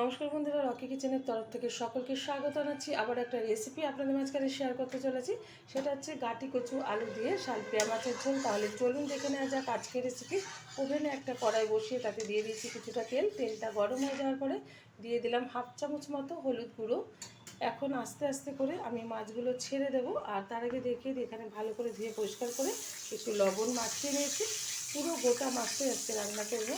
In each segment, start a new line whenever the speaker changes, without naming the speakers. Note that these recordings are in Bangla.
রকি কিচেনের তরফ থেকে সকলকে স্বাগত জানাচ্ছি। আবার একটা রেসিপি আপনাদের মাঝখানে শেয়ার করতে চলেছি। সেটা হচ্ছে গাটি কচু আলু দিয়ে শালপিয়া মাছের ঝোল। তাহলে চলুন দেখে নেওয়া যাক আজকের রেসিপি ওভেনে একটা কড়াই বসিয়ে তাতে দিয়ে দিয়েছি কিছুটা তেল। তেলটা গরম হয়ে যাওয়ার পরে দিয়ে দিলাম হাফ চামচ মতো হলুদ গুঁড়ো। এখন আস্তে আস্তে করে আমি মাছগুলো ছেড়ে দেব। আর তার আগে দেখিয়ে দিই, এখানে ভালো করে ধুয়ে পরিষ্কার করে একটু লবণ মাখিয়ে নিয়েছি। পুরো গোটা মাছটাই আজকে রান্না করব।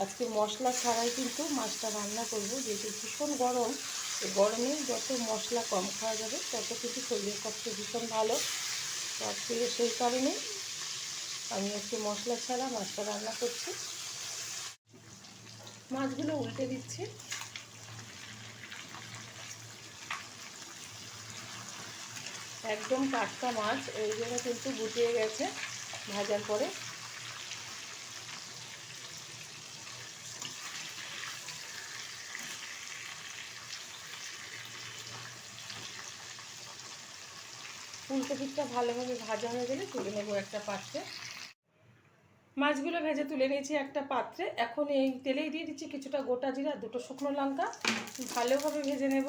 আজকে মশলা ছাড়াই কিন্তু মাছটা রান্না করব। যেহেতু ভীষণ গরম গরমে যত মশলা কম খাওয়া যাবে, তত কিন্তু শরীরের পক্ষে ভীষণ ভালো। আজকে সেই কারণে আমি আজকে মশলা ছাড়া মাছটা রান্না করছি। মাছগুলো উল্টে দিচ্ছি। একদম টাটকা মাছ ওই জন্য কিন্তু গুটিয়ে গেছে ভাজার পরে। ফুলকপিটা ভালোভাবে ভাজা হয়ে গেলে তুলে নেব একটা পাত্রে। মাছগুলো ভেজে তুলে নিয়েছি একটা পাত্রে। এখন এই তেলেই দিয়ে দিচ্ছি কিছুটা গোটা জিরা, দুটো শুকনো লঙ্কা। ভালোভাবে ভেজে নেব।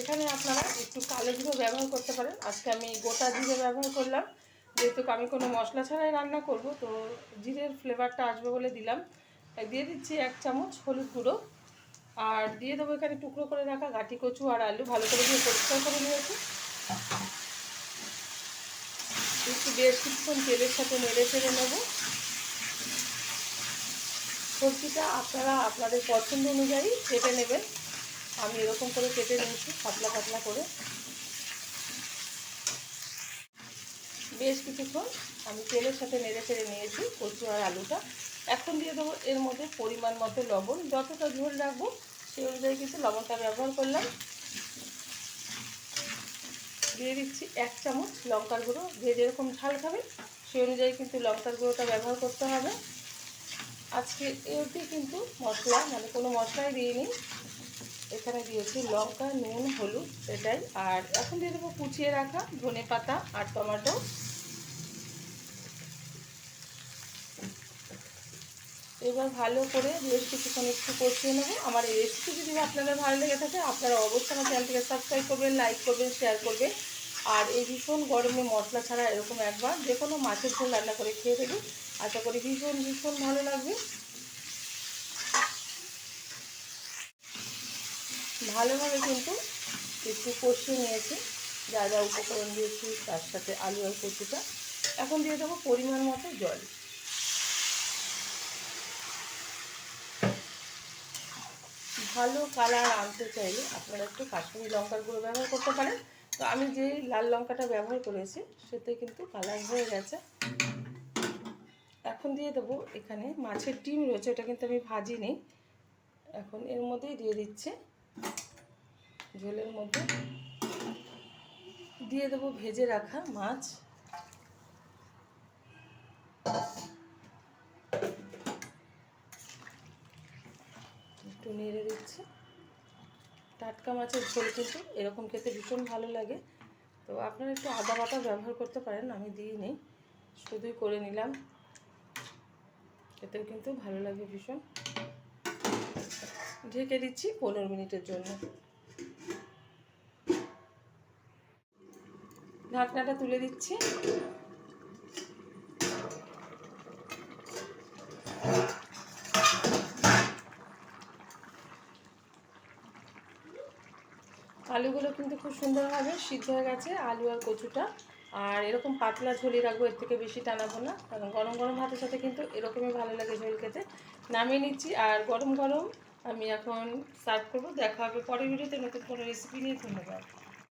এখানে আপনারা একটু কালো জিরো ব্যবহার করতে পারেন। আজকে আমি গোটা জিরে ব্যবহার করলাম। যেহেতু আমি কোনো মশলা ছাড়াই রান্না করব, তো জিরের ফ্লেভারটা আসবে বলে দিলাম। দিয়ে দিচ্ছি এক চামচ হলুদ গুঁড়ো। আর দিয়ে দেবো এখানে টুকরো করে রাখা গাটি কচু আর আলু, ভালো করে দিয়ে পরিষ্কার করে নিয়েছি। একটু বেশ কিছুক্ষণ তেলের সাথে নেড়ে ফেড়ে নেব। সবজিটা আপনারা আপনাদের পছন্দ অনুযায়ী কেটে নেবেন। আমি এরকম করে কেটে নিয়েছি, পাতলা পাতলা করে। বেশ কিছুক্ষণ আমি তেলের সাথে নেড়ে ফেড়ে নিয়েছি কচু আর আলুটা। এখন দিয়ে দেবো এর মধ্যে পরিমাণ মতো লবণ। যতটা ঝোল রাখব সেই অনুযায়ী কিন্তু লবণটা ব্যবহার করলাম। দিয়ে দিচ্ছি এক চামচ লঙ্কার গুঁড়ো। যে যেরকম ঝাল খাবে সেই অনুযায়ী কিন্তু লঙ্কার গুঁড়োটা ব্যবহার করতে হবে। আজকে এটি কিন্তু মশলা মানে কোনো মশলাই দিইনি। এখানে দিয়েছি লঙ্কা, নুন, হলুদ, এটাই। আর এখন দিয়ে দেবো কুচিয়ে রাখা ধনে পাতা আর টমেটো। এবার ভালো করে বেশ কিছুক্ষণ একটু কষিয়ে নেব। আমার এই রেসিপি যদি আপনাদের ভালো লেগে থাকে, আপনারা অবশ্যই আমার চ্যানেলটিকে সাবস্ক্রাইব করবেন লাইক করবেন শেয়ার করবেন। আর এই ভীষণ গরমে মশলা ছাড়া এরকম একবার যে কোনো মাছের ঝোল রান্না করে খেয়ে দেবে আশা করি ভীষণ ভীষণ ভালো লাগবে। ভালোভাবে কিন্তু একটু কষিয়ে নিয়েছি। যা যা উপকরণ দিয়েছি, তার সাথে আলু আর কচুটা। এখন দিয়ে দেবো পরিমাণ মতো জল। ভালো কালার আনতে চাইলে আপনারা একটু কাশ্মীরি লঙ্কার গুঁড়ো ব্যবহার করতে পারেন। তো আমি যে লাল লঙ্কাটা ব্যবহার করেছি, সেতে কিন্তু কালার হয়ে গেছে। এখন দিয়ে দেবো এখানে মাছের ডিম রয়েছে, ওটা কিন্তু আমি ভাজিনি। এখন এর মধ্যেই দিয়ে দিচ্ছে। ঝোলের মধ্যে দিয়ে দেবো ভেজে রাখা মাছ। একটু নেড়ে দিচ্ছি। টাটকা মাছের ঝোল কিন্তু এরকম খেতে ভীষণ ভালো লাগে। তো আপনারা একটু আদা বাটা ব্যবহার করতে পারেন, আমি দিইনি, শুধুই করে নিলাম। এতেও কিন্তু ভালো লাগে ভীষণ। ঢেকে দিচ্ছি পনেরো মিনিটের জন্য। ঢাকনাটা তুলে দিচ্ছি। আলুগুলো কিন্তু খুব সুন্দরভাবে সিদ্ধ হয়ে গেছে আলু আর কচুটা। আর এরকম পাতলা ঝোলি রাখব, এর থেকে বেশি টানাবো না। কারণ গরম গরম ভাতের সাথে কিন্তু এরকমই ভালো লাগে ঝোল খেতে। নামিয়ে নিচ্ছি, আর গরম গরম আমি এখন সার্ভ করব, দেখা হবে পরের ভিডিওতে নতুন কোনো রেসিপি নিয়ে, ধন্যবাদ।